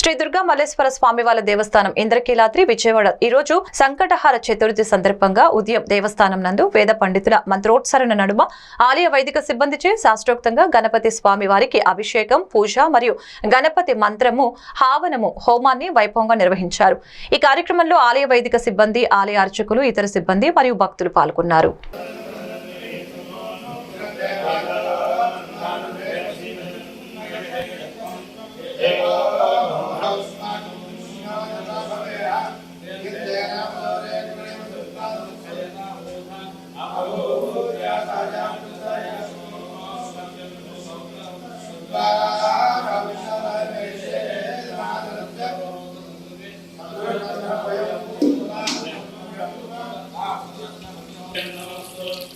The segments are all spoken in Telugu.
శ్రీ దుర్గా మల్లేశ్వర స్వామి వాళ్ళ దేవస్థానం ఇంద్రకీలాద్రి విజయవాడ. ఈ రోజు సంకటహార చతుర్థి సందర్భంగా ఉదయం దేవస్థానం నందు వేద పండితుల మంత్రోత్సరణ నడుమ ఆలయ వైదిక సిబ్బందిచే శాస్త్రోక్తంగా గణపతి స్వామి వారికి అభిషేకం పూజ మరియు గణపతి మంత్రము హావనము హోమాన్ని వైభవంగా నిర్వహించారు. ఈ కార్యక్రమంలో ఆలయ వైదిక సిబ్బంది ఆలయ అర్చకులు ఇతర సిబ్బంది మరియు భక్తులు పాల్గొన్నారు.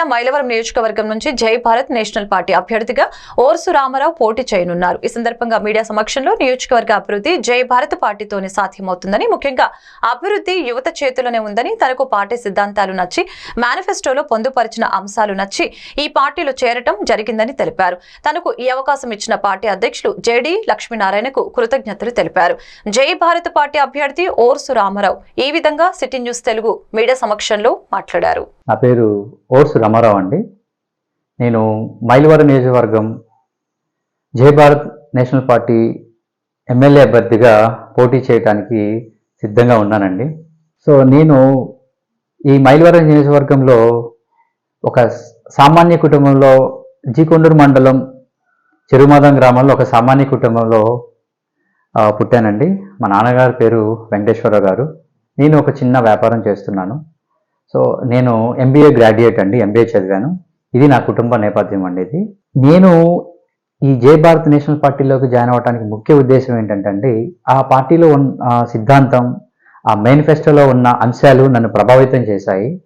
జిల్లా మైలవరం నియోజకవర్గం నుంచి జై భారత్ నేషనల్ పార్టీ అభ్యర్థిగా ఓర్సు రామారావు పోటీ చేయనున్నారు. ఈ సందర్భంగా మీడియా సమక్షంలో నియోజకవర్గ అభివృద్ధి జై భారత్ పార్టీతోనే సాధ్యమవుతుందని ముఖ్యంగా అభివృద్ధి యువత చేతిలోనే ఉందని తనకు పార్టీ సిద్ధాంతాలు నచ్చి మేనిఫెస్టోలో పొందుపరిచిన అంశాలు నచ్చి ఈ పార్టీలో చేరటం జరిగిందని తెలిపారు. తనకు ఈ అవకాశం ఇచ్చిన పార్టీ అధ్యక్షులు జేడీ లక్ష్మీనారాయణకు కృతజ్ఞతలు తెలిపారు. జై భారత్ పార్టీ అభ్యర్థి ఓర్సు రామారావు ఈ విధంగా సిటీ న్యూస్ తెలుగు మీడియా సమక్షంలో మాట్లాడారు. నా పేరు ఓర్సు రామారావు అండి. నేను మైలవరం నియోజకవర్గం జై భారత్ నేషనల్ పార్టీ ఎమ్మెల్యే అభ్యర్థిగా పోటీ చేయడానికి సిద్ధంగా ఉన్నానండి. సో నేను ఈ మైలవరం నియోజకవర్గంలో ఒక సామాన్య కుటుంబంలో జీకొండూరు మండలం చెరుమాదం గ్రామంలో ఒక సామాన్య కుటుంబంలో పుట్టానండి. మా నాన్నగారి పేరు వెంకటేశ్వరరావు గారు. నేను ఒక చిన్న వ్యాపారం చేస్తున్నాను. సో నేను ఎంబీఏ గ్రాడ్యుయేట్ అండి ఎంబీఏ చదివాను. ఇది నా కుటుంబ నేపథ్యం అండి ఇది. నేను ఈ జై భారత్ నేషనల్ పార్టీలోకి జాయిన్ అవ్వడానికి ముఖ్య ఉద్దేశం ఏంటంటే ఆ పార్టీలో ఉన్న సిద్ధాంతం ఆ మేనిఫెస్టోలో ఉన్న అంశాలు నన్ను ప్రభావితం చేశాయి.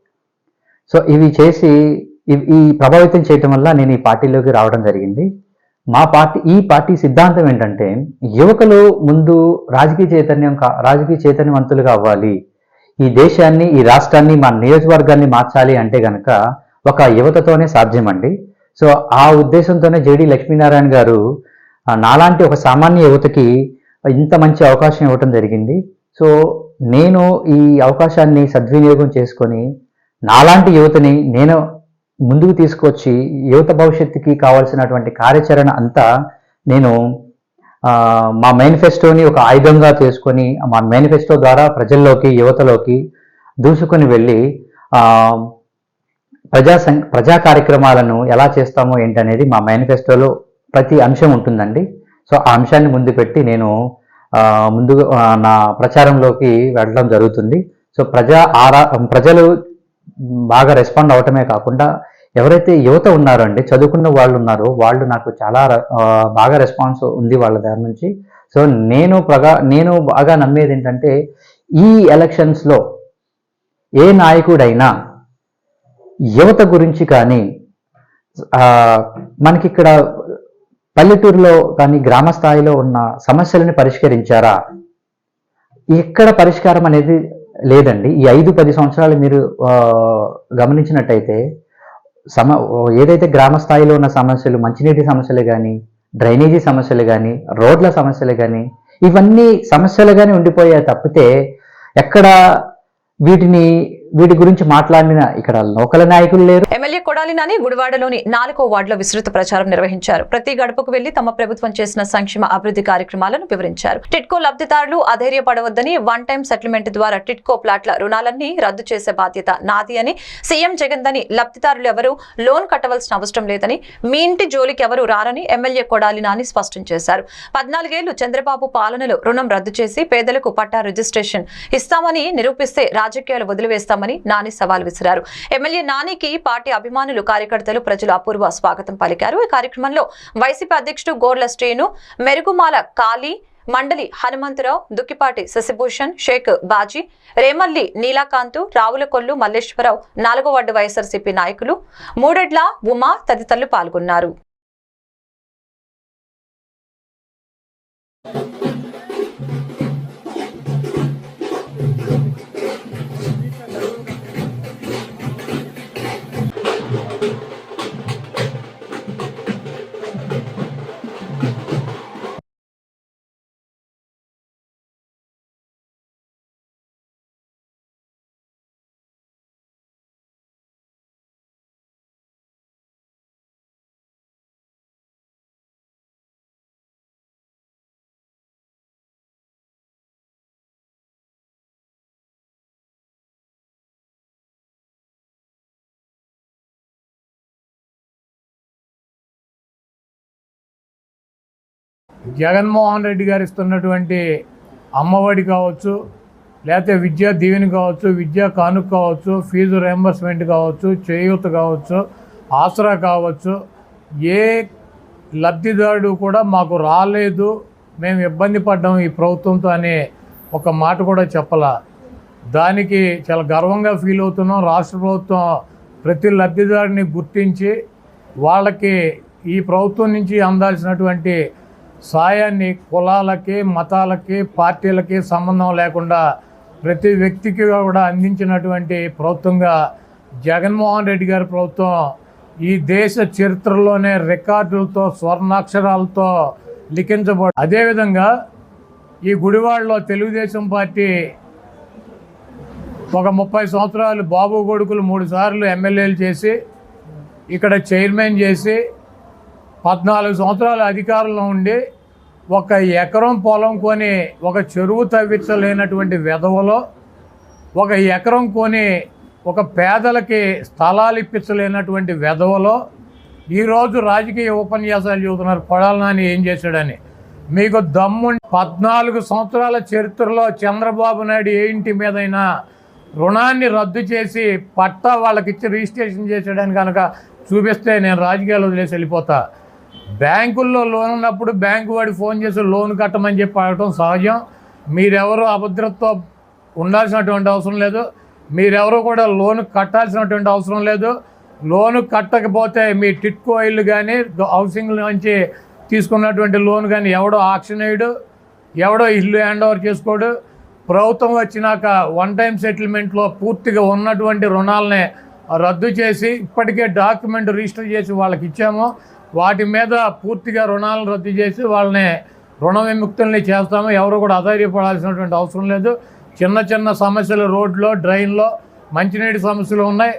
సో ఇవి చేసి ఇవి- ఈ ప్రభావితం చేయటం వల్ల నేను ఈ పార్టీలోకి రావడం జరిగింది. మా పార్టీ ఈ పార్టీ సిద్ధాంతం ఏంటంటే యువకులు ముందు రాజకీయ చైతన్యం కా రాజకీయ చైతన్యవంతులుగా అవ్వాలి. ఈ దేశాన్ని ఈ రాష్ట్రాన్ని మా నియోజకవర్గాన్ని మార్చాలి అంటే గనక ఒక యువతతోనే సాధ్యమండి. సో ఆ ఉద్దేశంతోనే జేడి లక్ష్మీనారాయణ గారు నాలాంటి ఒక సామాన్య యువతకి ఇంత మంచి అవకాశం ఇవ్వటం జరిగింది. సో నేను ఈ అవకాశాన్ని సద్వినియోగం చేసుకొని నాలాంటి యువతని నేను ముందుకు తీసుకొచ్చి యువత భవిష్యత్తుకి కావాల్సినటువంటి కార్యాచరణ అంతా నేను మా మేనిఫెస్టోని ఒక ఆయుధంగా చేసుకొని మా మేనిఫెస్టో ద్వారా ప్రజల్లోకి యువతలోకి దూసుకొని వెళ్ళి ప్రజా సం ప్రజా కార్యక్రమాలను ఎలా చేస్తామో ఏంటనేది మా మేనిఫెస్టోలో ప్రతి అంశం ఉంటుందండి. సో ఆ అంశాన్ని ముందు పెట్టి నేను ముందుగా ముందు నా ప్రచారంలోకి వెళ్ళడం జరుగుతుంది. సో ప్రజా ఆరా ప్రజలు బాగా రెస్పాండ్ అవటమే కాకుండా ఎవరైతే యువత ఉన్నారో అండి చదువుకున్న వాళ్ళు ఉన్నారో వాళ్ళు నాకు చాలా బాగా రెస్పాన్స్ ఉంది వాళ్ళ దగ్గర నుంచి. సో నేను ప్రగా నేను బాగా నమ్మేది ఏంటంటే ఈ ఎలక్షన్స్లో ఏ నాయకుడైనా యువత గురించి కానీ మనకి ఇక్కడ పల్లెటూరులో కానీ గ్రామ స్థాయిలో ఉన్న సమస్యలను పరిష్కరించారా? ఎక్కడ పరిష్కారం అనేది లేదండి. ఈ ఐదు పది సంవత్సరాలు మీరు గమనించినట్టయితే సమ ఏదైతే గ్రామ స్థాయిలో ఉన్న సమస్యలు మంచినీటి సమస్యలు కానీ డ్రైనేజీ సమస్యలు కానీ రోడ్ల సమస్యలు కానీ ఇవన్నీ సమస్యలుగానే ఉండిపోయాయి తప్పితే ఎక్కడ వీటిని వీటి గురించి మాట్లాడిన ఇక్కడ లోకల్ నాయకులు లేరు. ఎమ్మెల్యే కొడాలి నాని గుడివాడలోని నాలుగో వార్డులో విస్తృత ప్రచారం నిర్వహించారు. ప్రతి గడపకు వెళ్ళి తమ ప్రభుత్వం చేసిన సంక్షేమ అభివృద్ధి కార్యక్రమాలను వివరించారు. టిట్కో లబ్ధిదారులు అధైర్యపడవద్దని వన్ టైం సెటిల్మెంట్ ద్వారా టిట్కో ప్లాట్ల రుణాలన్నీ రద్దు చేసే బాధ్యత నాది అని సీఎం జగన్ దని లబ్ధిదారులు ఎవరు లోన్ కట్టవలసిన అవసరం లేదని మీ ఇంటి జోలికి ఎవరు రారని ఎమ్మెల్యే కొడాలి నాని స్పష్టం చేశారు. పద్నాలుగేళ్ళు చంద్రబాబు పాలనలో రుణం రద్దు చేసి పేదలకు పట్టా రిజిస్ట్రేషన్ ఇస్తామని నిరూపిస్తే రాజకీయాలు వదిలివేస్తామని నాని సవాల్ విసిరారు. ఎమ్మెల్యే నానికి పార్టీ అభిమానులు కార్యకర్తలు ప్రజలు అపూర్వ స్వాగతం పలికారు. ఈ కార్యక్రమంలో వైసీపీ అధ్యక్షుడు గోర్ల శ్రీను మెరుగుమాల కాళీ మండలి హనుమంతరావు దుక్కిపాటి శశిభూషణ్ షేక్ బాజీ రేమల్లి నీలాకాంతు రావులకొల్లు మల్లేశ్వరరావు నాలుగో వార్డు వైఎస్ఆర్సీపీ నాయకులు మూడెడ్ల ఉమా తదితరులు పాల్గొన్నారు. జగన్మోహన్ రెడ్డి గారు ఇస్తున్నటువంటి అమ్మఒడి కావచ్చు లేకపోతే విద్యా దీవెని కావచ్చు విద్యా కానుక కావచ్చు ఫీజు రియంబర్స్మెంట్ కావచ్చు చేయూత కావచ్చు ఆసరా కావచ్చు ఏ లబ్ధిదారుడు కూడా మాకు రాలేదు మేము ఇబ్బంది పడ్డాం ఈ ప్రభుత్వంతో అనే ఒక మాట కూడా చెప్పలా. దానికి చాలా గర్వంగా ఫీల్ అవుతున్నాం. రాష్ట్ర ప్రభుత్వం ప్రతి లబ్ధిదారుని గుర్తించి వాళ్ళకి ఈ ప్రభుత్వం నుంచి అందాల్సినటువంటి సాయాన్ని కులాలకి మతాలకి పార్టీలకి సంబంధం లేకుండా ప్రతి వ్యక్తికి కూడా అందించినటువంటి ప్రభుత్వంగా జగన్మోహన్ రెడ్డి గారి ప్రభుత్వం ఈ దేశ చరిత్రలోనే రికార్డులతో స్వర్ణాక్షరాలతో లిఖించబడు అదేవిధంగా ఈ గుడివాడలో తెలుగుదేశం పార్టీ ఒక ముప్పై సంవత్సరాలు బాబు కొడుకులు మూడు సార్లు ఎమ్మెల్యేలు చేసి ఇక్కడ చైర్మన్ చేసి పద్నాలుగు సంవత్సరాల అధికారంలో ఉండి ఒక ఎకరం పొలం కొని ఒక చెరువు తవ్వించలేనటువంటి వెధవలో ఒక ఎకరం కొని ఒక పేదలకి స్థలాలు ఇప్పించలేనటువంటి వెధవలో ఈరోజు రాజకీయ ఉపన్యాసాలు చెబుతున్నారు కొడాల నాని ఏం చేశాడని. మీకు దమ్ము పద్నాలుగు సంవత్సరాల చరిత్రలో చంద్రబాబు నాయుడు ఏ ఇంటి మీదైనా రుణాన్ని రద్దు చేసి పట్టా వాళ్ళకిచ్చి రిజిస్ట్రేషన్ చేసాడని కనుక చూపిస్తే నేను రాజకీయాలు వదిలేసి వెళ్ళిపోతా. బ్యాంకుల్లో లోన్ ఉన్నప్పుడు బ్యాంకు వాడి ఫోన్ చేసి లోన్ కట్టమని చెప్పి అడగటం సహజం. మీరెవరు అభద్రతతో ఉండాల్సినటువంటి అవసరం లేదు. మీరెవరు కూడా లోన్ కట్టాల్సినటువంటి అవసరం లేదు. లోను కట్టకపోతే మీ టిట్కో ఇల్లు కానీ హౌసింగ్ నుంచి తీసుకున్నటువంటి లోన్ కానీ ఎవడో ఆక్షన్ వేయడు ఎవడో ఇల్లు హ్యాండ్ ఓవర్ చేసుకోడు. ప్రభుత్వం వచ్చినాక వన్ టైం సెటిల్మెంట్లో పూర్తిగా ఉన్నటువంటి రుణాలని రద్దు చేసి ఇప్పటికే డాక్యుమెంట్ రిజిస్టర్ చేసి వాళ్ళకి ఇచ్చాము. వాటి మీద పూర్తిగా రుణాలను రద్దు చేసి వాళ్ళని రుణ విముక్తుల్ని చేస్తాము. ఎవరు కూడా అధైర్యపడాల్సినటువంటి అవసరం లేదు. చిన్న చిన్న సమస్యలు రోడ్లో డ్రైన్లో మంచినీటి సమస్యలు ఉన్నాయి.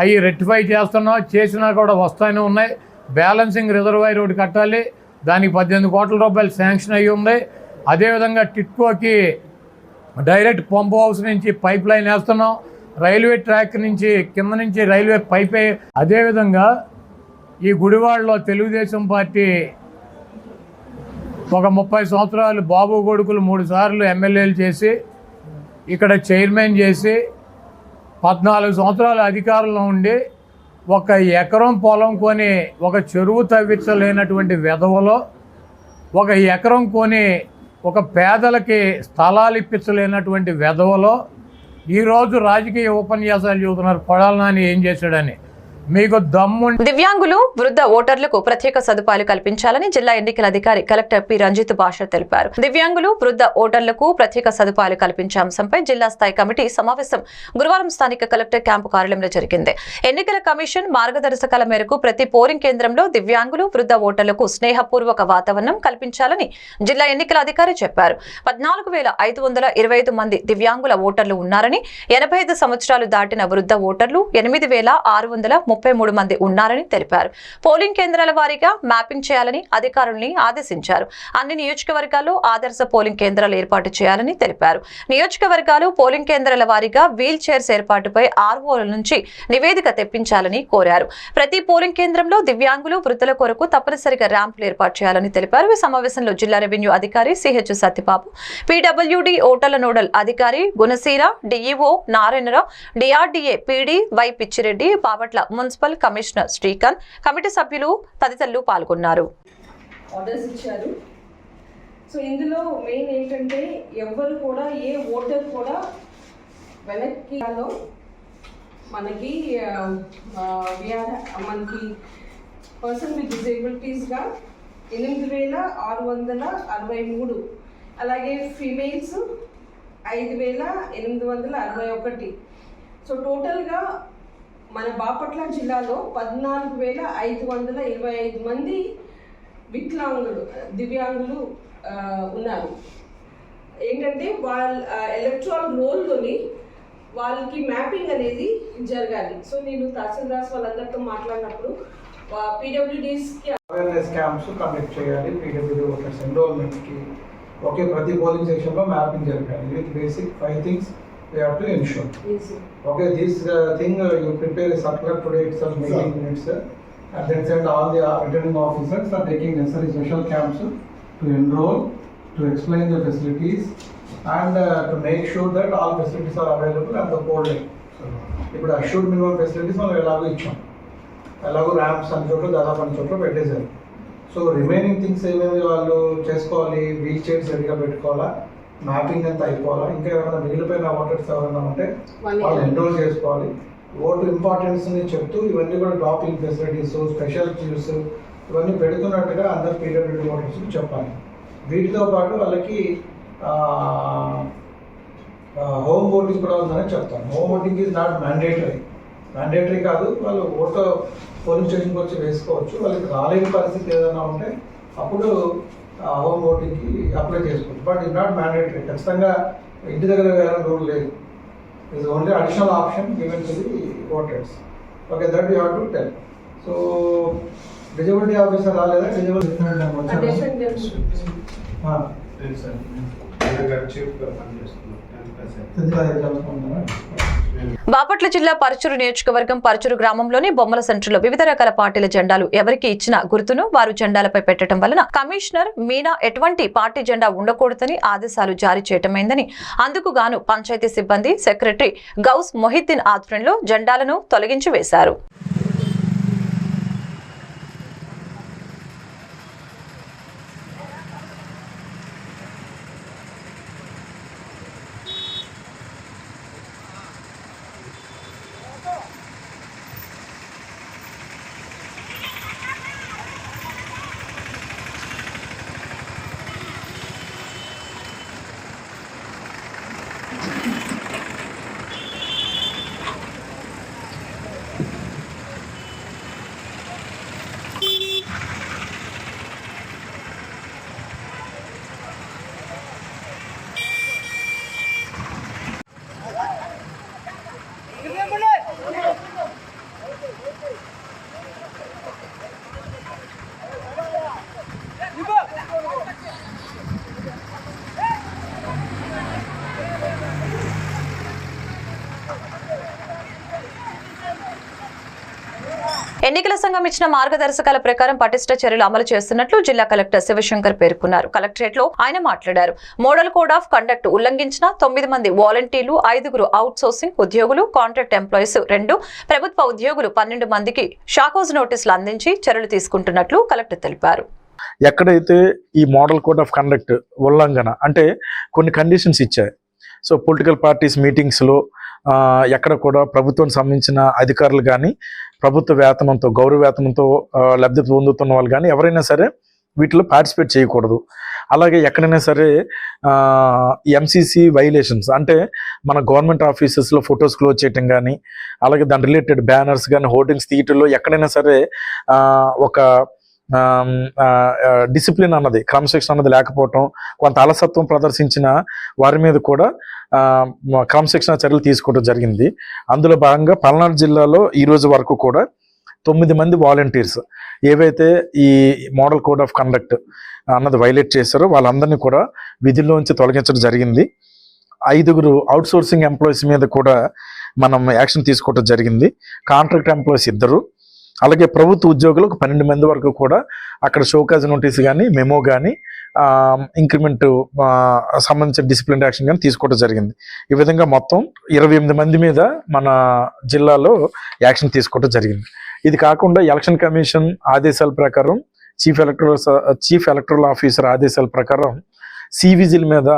అవి రెక్టిఫై చేస్తున్నాం. చేసినా కూడా వస్తానే ఉన్నాయి. బ్యాలెన్సింగ్ రిజర్వాయర్ ఒకటి కట్టాలి. దానికి పద్దెనిమిది కోట్ల రూపాయలు శాంక్షన్ అయ్యి ఉంది. అదేవిధంగా టిట్కోకి డైరెక్ట్ పంప్ హౌస్ నుంచి పైప్ లైన్ వేస్తున్నాం. రైల్వే ట్రాక్ నుంచి కింద నుంచి రైల్వే పైప్. అదేవిధంగా ఈ గుడివాడలో తెలుగుదేశం పార్టీ ఒక ముప్పై సంవత్సరాలు బాబు కొడుకులు మూడు సార్లు ఎమ్మెల్యేలు చేసి ఇక్కడ చైర్మన్ చేసి పద్నాలుగు సంవత్సరాలు అధికారంలో ఉండి ఒక ఎకరం పొలం కొని ఒక చెరువు తవ్వించలేనటువంటి వెధవలో ఒక ఎకరం కొని ఒక పేదలకి స్థలాలు ఇప్పించలేనటువంటి వెధవలో ఈరోజు రాజకీయ ఉపన్యాసాలు చెబుతున్నారు కొడాల నాని ఏం చేశాడని. మీకు దమ్ము దివ్యాంగులు వృద్ధ ఓటర్లకు ప్రత్యేక సదుపాయాలు కల్పించాలని జిల్లా ఎన్నికల అధికారి కలెక్టర్ పి. రంజిత్ భాష తెలిపారు. దివ్యాంగులు వృద్ధ ఓటర్లకు ప్రత్యేక సదుపాయాలు కల్పించే అంశంపై జిల్లా స్థాయి కమిటీ సమావేశం గురువారం స్థానిక కలెక్టర్ క్యాంపు కార్యాలయంలో జరిగింది. ఎన్నికల కమిషన్ మార్గదర్శకాల మేరకు ప్రతి పోలింగ్ కేంద్రంలో దివ్యాంగులు వృద్ధ ఓటర్లకు స్నేహపూర్వక వాతావరణం కల్పించాలని జిల్లా ఎన్నికల అధికారి చెప్పారు. పద్నాలుగు వేల ఐదు వందల ఇరవై ఐదు మంది దివ్యాంగుల ఓటర్లు ఉన్నారని ఎనభై ఐదు సంవత్సరాలు దాటిన వృద్ధ ఓటర్లు ఎనిమిది వేల ఆరు వందల ముప్పై మూడు మంది ఉన్నారని తెలిపారు. పోలింగ్ కేంద్రాల వారీగా మ్యాపింగ్ చేయాలని అధికారుల్ని ఆదేశించారు. అన్ని నియోజకవర్గాల్లో ఆదర్శ పోలింగ్ కేంద్రాలు ఏర్పాటు చేయాలని తెలిపారు. నియోజకవర్గాలు పోలింగ్ కేంద్రాల వారీగా వీల్ చైర్స్ ఏర్పాటుపై ఆర్ఓల నుంచి నివేదిక తెప్పించాలని కోరారు. ప్రతి పోలింగ్ కేంద్రంలో దివ్యాంగులు వృద్ధుల కొరకు తప్పనిసరిగా ర్యాంపులు ఏర్పాటు చేయాలని తెలిపారు. ఈ సమావేశంలో జిల్లా రెవెన్యూ అధికారి సిహెచ్ సత్యబాబు పీడబ్ల్యూడి ఓటర్ల నోడల్ అధికారి Gunasheela DEO Narayanarao DRDA PD Y Pichireddy Bapatla municipal commissioner Srikanth committee సభ్యులు తదితరులు పాల్గొన్నారు. ఆర్డర్స్ ఇచ్చారు. సో ఇందులో మెయిన్ ఏంటంటే ఎవ్వరు కూడా ఏ ఓటర్ కూడా వెనక్కి మనకి మనకి పర్సన్ విత్ డిజేబిలిటీస్గా ఎనిమిది వేల ఆరు వందల అరవై మూడు అలాగే ఫీమేల్స్ ఐదు వేల ఎనిమిది వందల అరవై ఒకటి. సో టోటల్గా మన బాపట్ల జిల్లాలో పద్నాలుగు వేల ఐదు వందల ఇరవై ఐదు మంది వికలాంగులు దివ్యాంగులు ఉన్నారు. ఏంటంటే వాళ్ళ ఎలక్ట్రాల్ రోల్లోని వాళ్ళకి మ్యాపింగ్ అనేది జరగాలి. సో నేను తహసీల్దార్స్ వాళ్ళందరితో మాట్లాడినప్పుడు పీడబ్ల్యూడీస్కి అవేర్నెస్ క్యాంప్స్ కండక్ట్ చేయాలి. పీడబ్ల్యూడీ ఓటర్స్ ఎన్రోల్మెంట్కి ఓకే ప్రతి పోలింగ్ స్టేషన్లో మ్యాపింగ్ జరగాలి. With basic five things we have to ensure okay this thing you prepare circular today it's meeting minutes and then send all the returning officers are taking necessary special camps to enrol to explain the facilities and to make sure that all facilities are available and the polling ఇప్పుడు అష్యూర్డ్ మినిమం ఫెసిలిటీస్ మనం ఎలాగో ఇచ్చాం. ఎలాగో ర్యాంప్స్ అన్ని చోట్ల దాదాపు అన్ని చోట్ల పెట్టేశారు. సో రిమైనింగ్ థింగ్స్ ఏమేమి వాళ్ళు చేసుకోవాలి వీల్ చైర్స్ రెడీగా పెట్టుకోవాలా? మ్యాపింగ్ అంతా అయిపోవాలా? ఇంకా ఏమైనా మిగిలిపోయిన ఓటర్స్ ఎవరైనా ఉంటే వాళ్ళు. ఎన్రోల్ చేసుకోవాలి. ఓటు ఇంపార్టెన్స్ని చెప్తూ ఇవన్నీ కూడా డ్రాపింగ్ ఫెసిలిటీస్ స్పెషల్ క్యూస్ ఇవన్నీ పెడుతున్నట్టుగా అందరు పీడబ్ల్యూడీ ఓటర్స్ చెప్పాలి. వీటితో పాటు వాళ్ళకి హోమ్ ఓటింగ్ కూడా ఉందని చెప్తాను home voting is not mandatory mandatory కాదు వాళ్ళు ఓటు పోలింగ్ స్టేషన్కి వచ్చి వేసుకోవచ్చు. వాళ్ళకి రాలేని పరిస్థితి ఏదైనా ఉంటే అప్పుడు హోమ్ ఓటింగ్కి అప్లై చేసుకోవచ్చు బట్ ఇట్ నాట్ మ్యాండేటరీ ఖచ్చితంగా ఇంటి దగ్గర వేయాలని రూల్ లేదు. Is only additional option given to the voters okay that you have to tell so disability officer రాలేదా? డిజబిలిటీ తెలుసు సార్. పనిచేస్తున్నాను బాపట్ల జిల్లా పరచూరు నియోజకవర్గం పరచూరు గ్రామంలోని బొమ్మల సెంటర్లో వివిధ రకాల పార్టీల జెండాలు ఎవరికి ఇచ్చిన గుర్తును వారు జెండాలపై పెట్టడం వలన కమిషనర్ మీనా ఎటువంటి పార్టీ జెండా ఉండకూడదని ఆదేశాలు జారీ చేయటమైందని అందుకు గాను పంచాయతీ సిబ్బంది సెక్రటరీ గౌస్ మొహిద్దీన్ ఆధ్వర్యంలో జెండాలను తొలగించి వేశారు. ఎన్నికల సంఘం ఇచ్చిన మార్గదర్శకాల ప్రకారం పటిష్ట చర్యలు అమలు చేస్తున్నట్లు జిల్లా కలెక్టర్ శివశంకర్ పేర్కొన్నారు. కలెక్టరేట్లో ఆయన మాట్లాడారు. మోడల్ కోడ్ ఆఫ్ కండక్ట్ ఉల్లంఘించిన తొమ్మిది మంది వాలంటీర్లు ఐదుగురు అవుట్ సోర్సింగ్ ఉద్యోగులు కాంట్రాక్ట్ ఎంప్లాయీస్ రెండు ప్రభుత్వ ఉద్యోగులు పన్నెండు మందికి షాకోజ్ నోటీసులు అందించి చర్యలు తీసుకుంటున్నట్లు కలెక్టర్ తెలిపారు. ఎక్కడైతే ఈ మోడల్ కోడ్ ఆఫ్ కండక్ట్ ఉల్లంఘన అంటే కొన్ని కండిషన్స్ ఇచ్చాయి. సో పొలిటికల్ పార్టీస్ మీటింగ్స్లో ఎక్కడ కూడా ప్రభుత్వం సంబంధించిన అధికారులు కానీ ప్రభుత్వ వేతనంతో గౌరవ వేతనంతో లబ్ధి పొందుతున్న వాళ్ళు కానీ ఎవరైనా సరే వీటిలో పార్టిసిపేట్ చేయకూడదు. అలాగే ఎక్కడైనా సరే ఎంసీసీ వైలేషన్స్ అంటే మన గవర్నమెంట్ ఆఫీసెస్లో ఫొటోస్ క్లోజ్ చేయటం కానీ అలాగే దాని రిలేటెడ్ బ్యానర్స్ కానీ హోర్డింగ్స్ తీయటంలో ఎక్కడైనా సరే ఒక డిసిప్లిన్ అన్నది క్రమశిక్షణ అన్నది లేకపోవటం కొంత అలసత్వం ప్రదర్శించిన వారి మీద కూడా క్రమశిక్షణ చర్యలు తీసుకోవడం జరిగింది. అందులో భాగంగా పల్నాడు జిల్లాలో ఈ రోజు వరకు కూడా తొమ్మిది మంది వాలంటీర్స్ ఏవైతే ఈ మోడల్ కోడ్ ఆఫ్ కండక్ట్ అన్నది వైలేట్ చేశారో వాళ్ళందరినీ కూడా విధుల్లోంచి తొలగించడం జరిగింది. ఐదుగురు అవుట్సోర్సింగ్ ఎంప్లాయీస్ మీద కూడా మనం యాక్షన్ తీసుకోవడం జరిగింది. కాంట్రాక్ట్ ఎంప్లాయీస్ ఇద్దరు అలాగే ప్రభుత్వ ఉద్యోగులకు పన్నెండు మంది వరకు కూడా అక్కడ షోకాజ్ నోటీస్ కానీ మెమో కానీ ఇంక్రిమెంట్ సంబంధించిన డిసిప్లిన్ యాక్షన్ కానీ తీసుకోవడం జరిగింది. ఈ విధంగా మొత్తం ఇరవై ఎనిమిది మంది మీద మన జిల్లాలో యాక్షన్ తీసుకోవడం జరిగింది. ఇది కాకుండా ఎలక్షన్ కమిషన్ ఆదేశాల ప్రకారం chief electoral chief electoral officer ఆదేశాల ప్రకారం సివిజిల్ మీద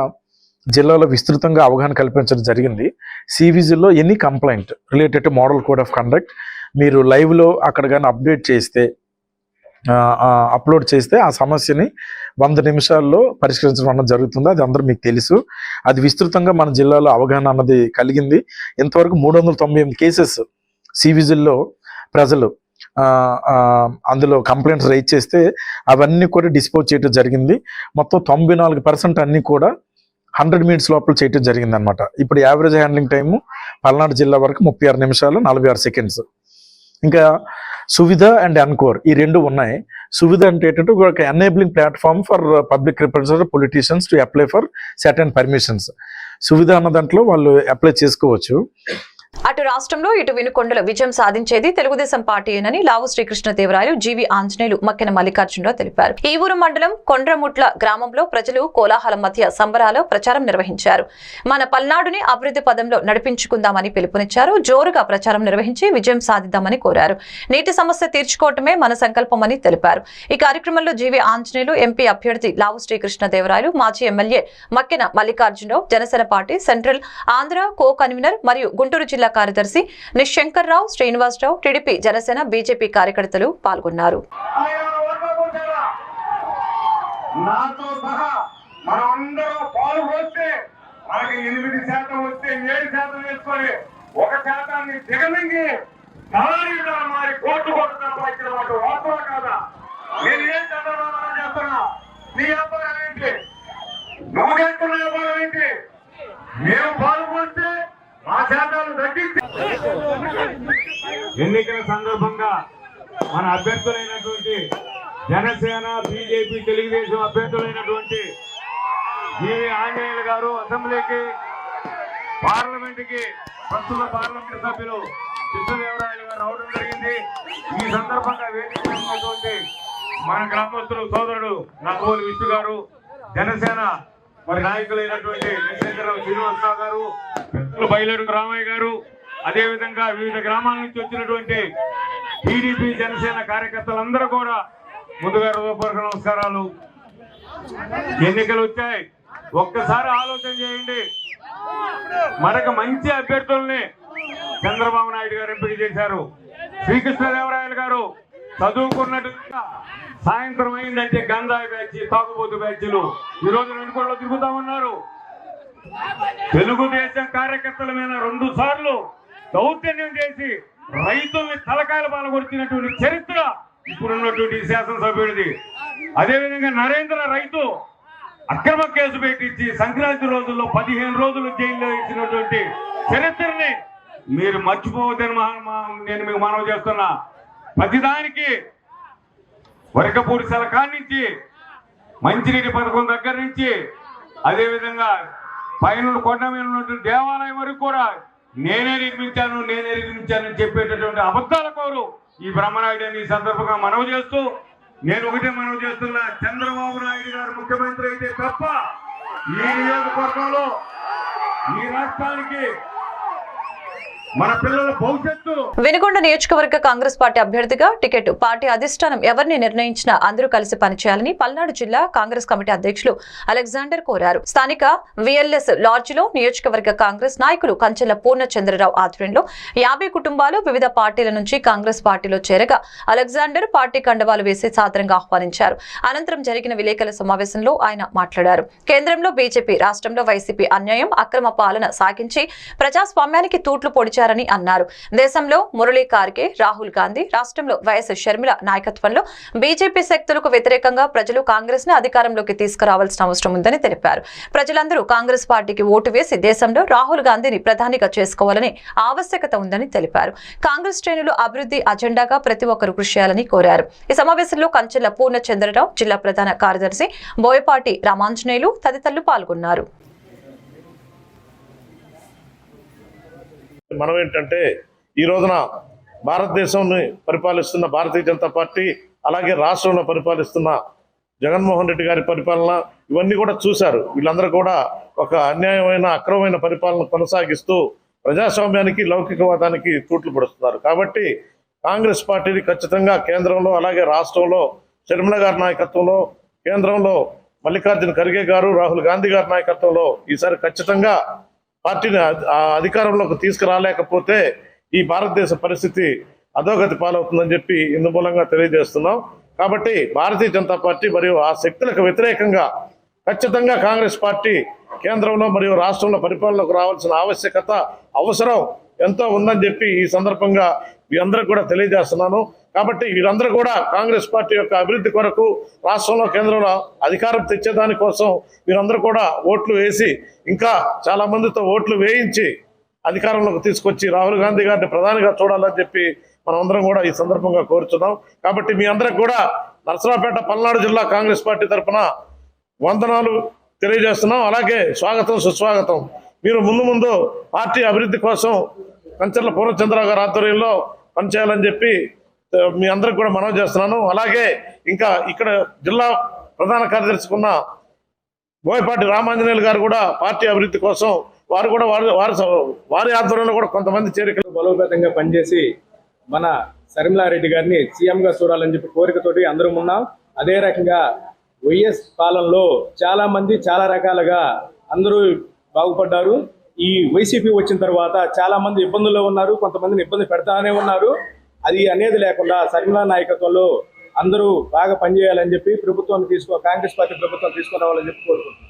జిల్లాలో విస్తృతంగా అవగాహన కల్పించడం జరిగింది. సివిజిల్లో any complaint related to model code of conduct మీరు లైవ్లో అక్కడ కానీ అప్డేట్ చేస్తే అప్లోడ్ చేస్తే ఆ సమస్యని వంద నిమిషాల్లో పరిష్కరించడం అన్నది జరుగుతుంది. అది అందరూ మీకు తెలుసు. అది విస్తృతంగా మన జిల్లాలో అవగాహన అన్నది కలిగింది. ఇంతవరకు మూడు వందల తొంభై ఎనిమిది కేసెస్ సివిజిల్లో ప్రజలు అందులో కంప్లైంట్స్ రైజ్ చేస్తే అవన్నీ కూడా డిస్పోజ్ చేయడం జరిగింది. మొత్తం తొంభై నాలుగు పర్సెంట్ అన్నీ కూడా హండ్రెడ్ మినిట్స్ లోపల చేయటం జరిగింది అనమాట ఇప్పుడు యావరేజ్ హ్యాండ్లింగ్ టైము పల్నాడు జిల్లా వరకు ముప్పై ఆరు నిమిషాలు నలభై ఆరు సెకండ్స్. ఇంకా సువిధ అండ్ అన్కోర్ ఈ రెండు ఉన్నాయి. సువిధ అంటే ఏంటంటే ఒక enabling platform for public representative politicians to apply for set and permissions Suvidha అన్న దాంట్లో వాళ్ళు అప్లై చేసుకోవచ్చు. అటు రాష్ట్రంలో ఇటు వినుకొండలో విజయం సాధించేది తెలుగుదేశం పార్టీయేనని లావు శ్రీకృష్ణదేవరాయలు జీవి ఆంజనేయులు మక్కెన మల్లికార్జునరావు తెలిపారు. ఈ ఊరు మండలం కొండ్రముట్ల గ్రామంలో ప్రజలు కోలాహలం మధ్య సంబరాలు ప్రచారం నిర్వహించారు. మన పల్నాడుని అభివృద్ధి పదంలో నడిపించుకుందామని పిలుపునిచ్చారు. జోరుగా ప్రచారం నిర్వహించి విజయం సాధిద్దామని కోరారు. నీటి సమస్య తీర్చుకోవటమే మన సంకల్పమని తెలిపారు. ఈ కార్యక్రమంలో జీవి ఆంజనేయులు ఎంపీ అభ్యర్థి లావు శ్రీకృష్ణదేవరాయలు మాజీ MLA Makkena Mallikarjunarao Janasena party central Andhra co convener మరియు గుంటూరు జిల్లా కార్యదర్శి నిశంకర్రావు శ్రీనివాసరావు టీడీపీ జనసేన బీజేపీ కార్యకర్తలు పాల్గొన్నారు. నాతో సహా మనకి ఎనిమిది శాతం వస్తే ఏడు శాతం వేసుకొని ఒక శాతాన్ని దళారీగా మారి వాస్తవం కాదా? నేను ఏం చంద్రబాబు చేస్తున్నా నీ వ్యాపారం ఏంటి నువ్వు చేస్తున్న వ్యాపారం ఏంటి మేము పాలు పోస్తే మా శాతాలు తగ్గించి ఎన్నికల సందర్భంగా మన అభ్యర్థులైనటువంటి జనసేన బీజేపీ తెలుగుదేశం అభ్యర్థులైనటువంటి జీవి ఆంజనేయులు గారు అసెంబ్లీకి పార్లమెంట్కి ప్రస్తుత పార్లమెంట్ సభ్యులు కృష్ణదేవరాయలు గారు రావడం జరిగింది. ఈ సందర్భంగా వేదిక మన గ్రామస్తులు సోదరుడు నగోలు విష్ణు గారు జనసేన మరి నాయకులైనటువంటి నిశంకరరావు శ్రీనివాసరావు గారు పెద్దలు బయలుడు రామయ్య గారు అదే విధంగా వివిధ గ్రామాల నుంచి వచ్చినటువంటి టీడీపీ జనసేన కార్యకర్తలందరూ కూడా ముందుగా హృదయపూర్వక నమస్కారాలు. ఎన్నికలు వచ్చాయి. ఒక్కసారి ఆలోచన చేయండి. మరొక మంచి అభ్యర్థుల్ని చంద్రబాబు నాయుడు గారు ఎంపిక చేశారు. శ్రీకృష్ణదేవరాయలు గారు చదువుకున్నట్టుగా సాయంత్రం అయిందంటే గంధాయి బ్యాచ్ తాగుబోతు బ్యాచ్లు ఈ రోజు వెనుకల్లో తిరుగుతా ఉన్నారు తెలుగుదేశం కార్యకర్తల మీద రెండు సార్లు దౌర్జన్యం చేసి రైతుల్ని తలకాయల పాల్గొచ్చినటువంటి చరిత్ర ఇప్పుడున్నటువంటి శాసనసభ్యుడిది. అదేవిధంగా నరేంద్ర రైతు అక్రమ కేసు పెట్టించి సంక్రాంతి రోజుల్లో పదిహేను రోజులు జైల్లో ఇచ్చినటువంటి చరిత్రని మీరు మర్చిపోవద్దని నేను మీకు మనవి చేస్తున్నా. ప్రతిదానికి వరకపూడి సలకా నుంచి మంచినీటి పథకం దగ్గర నుంచి అదేవిధంగా పైన కొండ మీద ఉన్నటువంటి దేవాలయం వరకు కూడా నేనే నిర్మించాను నేనే నిర్మించాను అని చెప్పేటటువంటి అబద్ధాల కోరు. ఈ బ్రహ్మనాయుడు ఈ సందర్భంగా మనవి చేస్తూ నేను ఒకటే మనవి చేస్తున్నా చంద్రబాబు నాయుడు గారు ముఖ్యమంత్రి అయితే తప్ప ఈ నియోజకవర్గంలో ఈ రాష్ట్రానికి మన పిల్లల భవిష్యత్తు. వెనుకొండ నియోజకవర్గ కాంగ్రెస్ పార్టీ అభ్యర్థిగా టికెట్ పార్టీ అధిష్టానం ఎవరిని నిర్ణయించినా అందరూ కలిసి పనిచేయాలని పల్నాడు జిల్లా కాంగ్రెస్ కమిటీ అధ్యక్షులు అలెగ్జాండర్ కోరారు. స్థానిక విఎల్ఎస్ లాడ్జిలో నియోజకవర్గ కాంగ్రెస్ నాయకులు కంచెల పూర్ణచంద్రరావు ఆధ్వర్యంలో యాభై కుటుంబాలు వివిధ పార్టీల నుంచి కాంగ్రెస్ పార్టీలో చేరగా అలెగ్జాండర్ పార్టీ కండవాలు వేసి సాదరంగా ఆహ్వానించారు. అనంతరం జరిగిన విలేకరుల సమావేశంలో ఆయన మాట్లాడారు. కేంద్రంలో బీజేపీ రాష్ట్రంలో వైసీపీ అన్యాయం అక్రమ పాలన సాగించి ప్రజాస్వామ్యానికి తూట్లు పొడిచారని అన్నారు. దేశంలో మురళీ కార్కే రాహుల్ గాంధీ రాష్ట్రంలో వైఎస్ షర్మిల నాయకత్వంలో బీజేపీ శక్తులకు వ్యతిరేకంగా ప్రజలు కాంగ్రెస్ని అధికారంలోకి తీసుకురావాల్సిన అవసరం ఉందని తెలిపారు. ప్రజలందరూ కాంగ్రెస్ పార్టీకి ఓటు వేసి దేశంలో రాహుల్ గాంధీని ప్రధానిగా చేసుకోవాలని ఆవశ్యకత ఉందని తెలిపారు. కాంగ్రెస్ శ్రేణులు అభివృద్ధి అజెండాగా ప్రతి ఒక్కరు కృషి చేయాలని కోరారు. ఈ సమావేశంలో కంచెల పూర్ణచంద్రరావు జిల్లా ప్రధాన కార్యదర్శి బోయపాటి రామాంజనేయులు తదితరులు పాల్గొన్నారు. మనం ఏంటంటే ఈ రోజున భారతదేశాన్ని పరిపాలిస్తున్న భారతీయ జనతా పార్టీ అలాగే రాష్ట్రంలో పరిపాలిస్తున్న జగన్మోహన్ రెడ్డి గారి పరిపాలన ఇవన్నీ కూడా చూశారు. వీళ్ళందరూ కూడా ఒక అన్యాయమైన అక్రమమైన పరిపాలన కొనసాగిస్తూ ప్రజాస్వామ్యానికి లౌకికవాదానికి తూట్లు పడుతున్నారు. కాబట్టి కాంగ్రెస్ పార్టీని ఖచ్చితంగా కేంద్రంలో అలాగే రాష్ట్రంలో షర్మిల గారి నాయకత్వంలో కేంద్రంలో మల్లికార్జున ఖర్గే గారు రాహుల్ గాంధీ గారి నాయకత్వంలో ఈసారి ఖచ్చితంగా పార్టీని ఆ అధికారంలోకి తీసుకురాలేకపోతే ఈ భారతదేశ పరిస్థితి అధోగతి పాలవుతుందని చెప్పి ఇందుమూలంగా తెలియజేస్తున్నాం. కాబట్టి భారతీయ జనతా పార్టీ మరియు ఆ శక్తులకు వ్యతిరేకంగా ఖచ్చితంగా కాంగ్రెస్ పార్టీ కేంద్రంలో మరియు రాష్ట్రంలో పరిపాలనకు రావాల్సిన ఆవశ్యకత అవసరం ఎంతో ఉందని చెప్పి ఈ సందర్భంగా మీ అందరికి కూడా తెలియజేస్తున్నాను. కాబట్టి వీరందరూ కూడా కాంగ్రెస్ పార్టీ యొక్క అభివృద్ధి కొరకు రాష్ట్రంలో కేంద్రంలో అధికారం తెచ్చేదానికోసం వీరందరూ కూడా ఓట్లు వేసి ఇంకా చాలా మందితో ఓట్లు వేయించి అధికారంలోకి తీసుకొచ్చి రాహుల్ గాంధీ గారిని ప్రధానిగా చూడాలని చెప్పి మనమందరం కూడా ఈ సందర్భంగా కోరుచున్నాం. కాబట్టి మీ అందరికి కూడా నరసరావుపేట పల్నాడు జిల్లా కాంగ్రెస్ పార్టీ తరఫున వందనాలు తెలియజేస్తున్నాం. అలాగే స్వాగతం సుస్వాగతం. మీరు ముందు ముందు పార్టీ అభివృద్ధి కోసం కంచర్ల పూర్ణచంద్రరావు గారి ఆధ్వర్యంలో పనిచేయాలని చెప్పి మీ అందరికి కూడా మనవి చేస్తున్నాను. అలాగే ఇంకా ఇక్కడ జిల్లా ప్రధాన కార్యదర్శికున్న బోయపాటి రామాంజనేయులు గారు కూడా పార్టీ అభివృద్ధి కోసం వారు కూడా వారి వారి వారి ఆధ్వర్యంలో కూడా కొంతమంది చేరికలు బలోపేతంగా పనిచేసి మన శర్మిలారెడ్డి గారిని సీఎంగా చూడాలని చెప్పి కోరికతోటి అందరం ఉన్నాం. అదే రకంగా వైఎస్ పాలనలో చాలా మంది చాలా రకాలుగా అందరూ బాగుపడ్డారు. ఈ వైసీపీ వచ్చిన తర్వాత చాలా మంది ఇబ్బందుల్లో ఉన్నారు. కొంతమందిని ఇబ్బంది పెడతానే ఉన్నారు. అది అనేది లేకుండా శర్మిలా నాయకత్వంలో అందరూ బాగా పనిచేయాలని చెప్పి ప్రభుత్వాన్ని తీసుకో కాంగ్రెస్ పార్టీ ప్రభుత్వం తీసుకురావాలని చెప్పి కోరుకుంటున్నాను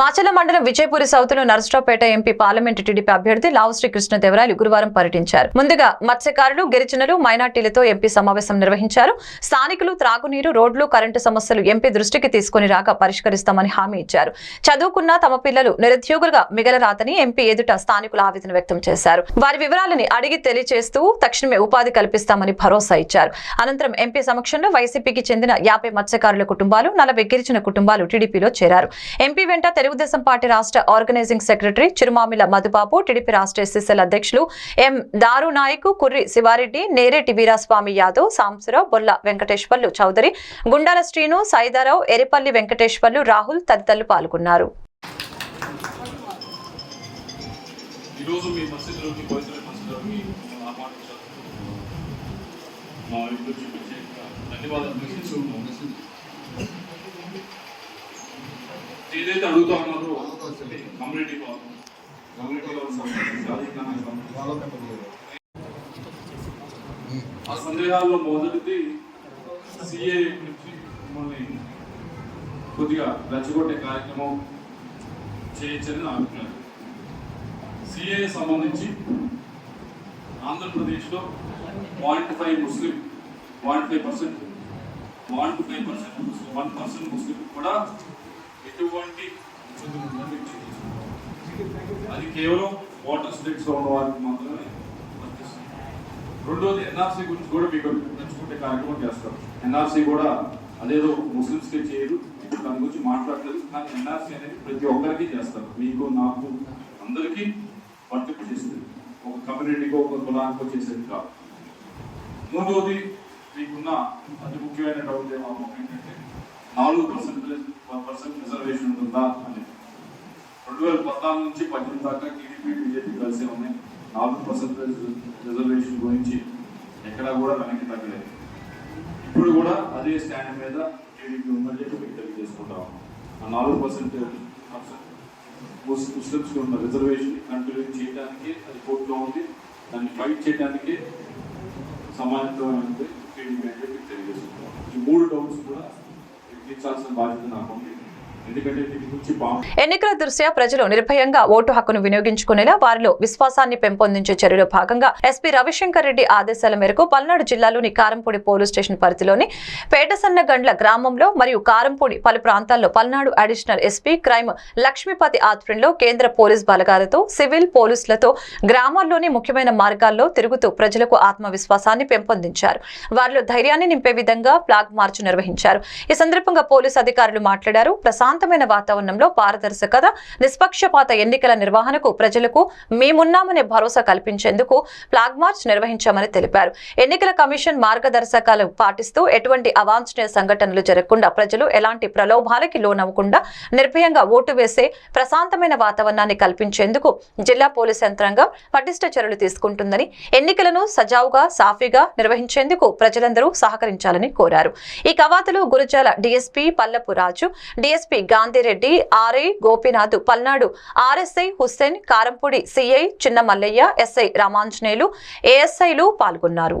మాచల మండలం విజయపురి సౌత్లో నరసరావుపేట ఎంపీ పార్లమెంటు టీడీపీ అభ్యర్థి లావు శ్రీకృష్ణదేవరాయలు గురువారం పర్యటించారు. ముందుగా మత్స్యకారులు గిరిజనులు మైనార్టీలతో ఎంపీ సమావేశం నిర్వహించారు. స్థానికులు త్రాగునీరు రోడ్లు కరెంటు సమస్యలు ఎంపీ దృష్టికి తీసుకుని రాక పరిష్కరిస్తామని హామీ ఇచ్చారు. చదువుకున్న తమ పిల్లలు నిరుద్యోగులుగా మిగలరాదని ఎంపీ ఎదుట స్థానికులు ఆవేదన వ్యక్తం చేశారు. వారి వివరాలని అడిగి తెలియజేస్తూ తక్షణమే ఉపాధి కల్పిస్తామని భరోసా ఇచ్చారు. అనంతరం ఎంపీ సమక్షంలో వైసీపీకి చెందిన యాభై మత్స్యకారుల కుటుంబాలు నలభై గిరిజన కుటుంబాలు టీడీపీలో చేరారు. ఎంపీ వెంట తెలుగుదేశం పార్టీ రాష్ట్ర organising secretary Chirumamilla Madhubabu TDP రాష్ట్ర ఎస్ఎస్ఎల్ అధ్యక్షులు ఎం దారు నాయక్ కుర్రి శివారెడ్డి నేరేటి వీరాస్వామి యాదవ్ సాంబశివరావు బొల్ల వెంకటేశ్వర్లు చౌదరి గుండాల శ్రీను సాయిదారావు ఎరిపల్లి వెంకటేశ్వర్లు రాహుల్ తదితరులు పాల్గొన్నారు. ఈరోజు మీ మసీదులోకి పవిత్ర మసీదులోకి ఆహ్వానించారు మా ఇంట్లో చూపించే ధన్యవాదాలు మెసేజ్ ఏదైతే అడుగుతా ఉన్నారో కమ్యూనిటీ కమ్యూనిటీలో ఆ సందేహాల్లో మొదటిది సిఏ నుంచి మిమ్మల్ని కొద్దిగా రెచ్చగొట్టే కార్యక్రమం చేయొచ్చని నా అభిప్రాయం. సిఏ సంబంధించి ఆంధ్రప్రదేశ్లో point five Muslim point five percent point five percent Muslim one percent Muslim కూడా ఎటువంటి అది కేవలం వాటర్ స్టేట్స్లో ఉన్న వారికి మాత్రమే వర్తిస్తుంది. రెండోది ఎన్ఆర్సీ గురించి కూడా మీకు తెచ్చుకుంటే కార్యక్రమం చేస్తారు ఎన్ఆర్సీ కూడా అదేదో ముస్లిమ్స్కే చేయరు దాని గురించి మాట్లాడలేదు. కానీ ఎన్ఆర్సీ అనేది ప్రతి ఒక్కరికి చేస్తారు మీకు నాకు అందరికీ వర్తింపు చేసేది ఒక కమ్యూనిటీకో ఒక కులానికో చేసేది కాదు. మూడోది మీకున్న అతి ముఖ్యమైన డౌట్ ఏమో ఏంటంటే నాలుగు పర్సెంటేజ్ వన్ పర్సెంట్ రిజర్వేషన్ ఉంటుందా అని. రెండు వేల పద్నాలుగు నుంచి పద్దెనిమిది దాకా టీడీపీ బీజేపీ కలిసి ఉన్నాయి. నాలుగు పర్సెంటేజ్ రిజర్వేషన్ గురించి ఎక్కడా కూడా వెనక్కి తగ్గలేదు. ఇప్పుడు కూడా అదే స్టాండ్ మీద టీడీపీ ఉందని చెప్పి మీకు తెలియజేసుకుంటాం ఆ నాలుగు పర్సెంట్ ముస్లిమ్స్కి ఉన్న రిజర్వేషన్ కంటిన్యూ చేయడానికి అది కోర్టులో ఉంది. దాన్ని ఫైట్ చేయడానికి సమానత్వమైనది టీడీపీ అని చెప్పి తెలియజేసుకుంటాం. ఈ మూడు డౌట్స్ కూడా తీర్చాల్సిన బాధ్యత నాకు ఉంది ఎందుకంటే దీని గురించి బాగా ఎన్నికల దృష్ట్యా ప్రజలు నిర్భయంగా ఓటు హక్కును వినియోగించుకునేలా వారిలో విశ్వాసాన్ని పెంపొందించే చర్యలో భాగంగా ఎస్పీ రవిశంకర్ రెడ్డి ఆదేశాల మేరకు పల్నాడు జిల్లాలోని కారంపూడి పోలీస్ స్టేషన్ పరిధిలోని పేటసన్నగండ్ల గ్రామంలో మరియు కారంపూడి పలు ప్రాంతాల్లో Palnadu additional SP crime Lakshmipathi ఆధ్వర్యంలో కేంద్ర పోలీస్ బలగాలతో సివిల్ పోలీసులతో గ్రామాల్లోని ముఖ్యమైన మార్గాల్లో తిరుగుతూ ప్రజలకు ఆత్మవిశ్వాసాన్ని పెంపొందించారు. వారిలో ధైర్యాన్ని నింపే విధంగా ఫ్లాగ్ మార్చ్ నిర్వహించారు. ఈ సందర్భంగా పోలీసు అధికారులు మాట్లాడారు. ప్రశాంతమైన వాతావరణంలో పారదర్శకత నిష్పక్షపాత ఎన్నికల నిర్వహణకు ప్రజలకు మేమున్నామనే భరోసా కల్పించేందుకు ఫ్లాగ్ మార్చ్ నిర్వహించామని తెలిపారు. ఎన్నికల కమిషన్ మార్గదర్శకాలు పాటిస్తూ ఎటువంటి అవాంఛనీయ సంఘటనలు జరగకుండా ప్రజలు ఎలాంటి ప్రలోభాలకి లోనవ్వకుండా నిర్భయంగా ఓటు వేసే ప్రశాంతమైన వాతావరణాన్ని కల్పించేందుకు జిల్లా పోలీస్ యంత్రాంగం పటిష్ట చర్యలు తీసుకుంటుందని ఎన్నికలను సజావుగా సాఫీగా నిర్వహించేందుకు ప్రజలందరూ సహకరించాలని కోరారు. ఈ కవాతులు Gurajala DSP Pallapu Raju DSP Gandhireddy RI Gopinath Palnadu RSI Hussain Karampudi CI Chinna Mallaiah SI Ramanjaneyulu ఏఎస్ఐలు పాల్గొన్నారు.